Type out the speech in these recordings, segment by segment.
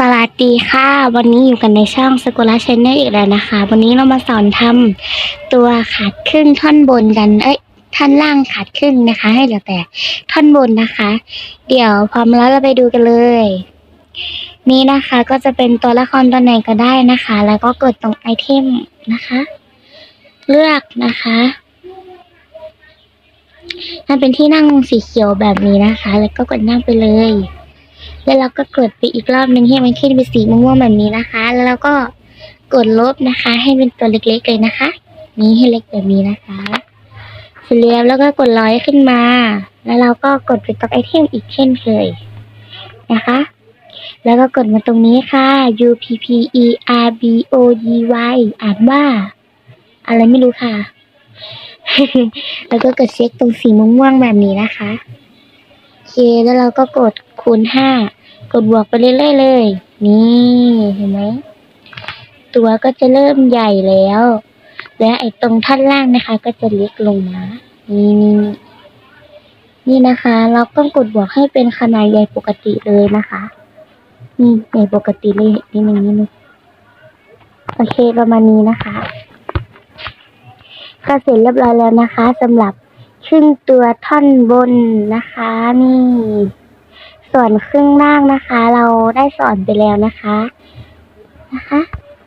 สวัสดีค่ะ วันนี้อยู่กันในช่องสกุลาชแนลอีกแล้วนะคะ วันนี้เรามาสอนทำตัวขาดครึ่งท่อนบนกัน เอ้ยท่อนล่างขาดครึ่งนะคะ ให้เหลือแต่ท่อนบนนะคะ เดี๋ยวพร้อมแล้วเราไปดูกันเลย นี่นะคะก็จะเป็นตัวละครตัวไหนก็ได้นะคะ แล้วก็กดตรงไอเทมนะคะ เลือกนะคะมันเป็นที่นั่งสีเขียวแบบนี้นะคะ แล้วก็กดนั่งไปเลย แล้วเราก็กดไปอีกรอบหนึ่งให้มันขึ้นเป็นสีม่วงๆแบบนี้นะคะ แล้วเราก็กดลบนะคะ ให้เป็นตัวเล็กๆเลยนะคะ นี้ให้เล็กแบบนี้นะคะเสร็จแล้วแล้วก็กดร้อยขึ้นมา แล้วเราก็กดไปตรงไอเทมอีกเช่นเคยนะคะ แล้วก็กดมาตรงนี้ค่ะ U P P E R B O D Y อ่านว่า อะไรไม่รู้ค่ะ แล้วก็กดเช็คตรงสีม่วงๆแบบนี้นะคะโอเคแล้วเราก็กด คูณห้ากดบวกไปเรื่อยๆเลย นี่เห็นไหมตัวก็จะเริ่มใหญ่แล้ว และไอ้ตรงท่อนล่างนะคะ ก็จะเล็กลงมานี่นี่นี่นะคะ เราต้องกดบวกให้เป็นขนาดใหญ่ปกติเลยนะคะนี่ใหญ่ปกติเลยนิดนึงนิดนึงโอเคประมาณนี้นะคะก็เสร็จเรียบร้อยแล้วนะคะสำหรับครึ่งตัวท่อนบนนะคะนี่ ส่วนครึ่งล่างนะคะ เราได้สอนไปแล้วนะคะ นะคะ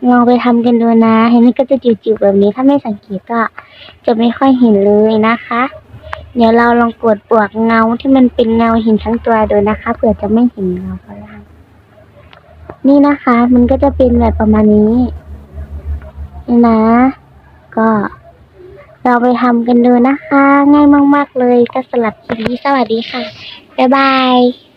ลองไปทำกันดูนะ เห็นมันก็จะจิ๋วๆแบบนี้ ถ้าไม่สังเกตก็จะไม่ค่อยเห็นเลยนะคะ เดี๋ยวเราลองกดบวกเงาที่มันเป็นเงาหินทั้งตัวดูนะคะ เผื่อจะไม่เห็นเงาข้างล่าง นี่นะคะ มันก็จะเป็นแบบประมาณนี้นี่นะ ก็ เราไปทำกันดูนะคะ ง่ายมาก ๆ เลยก็สำหรับคลิปนี้สวัสดีค่ะ บ๊ายบาย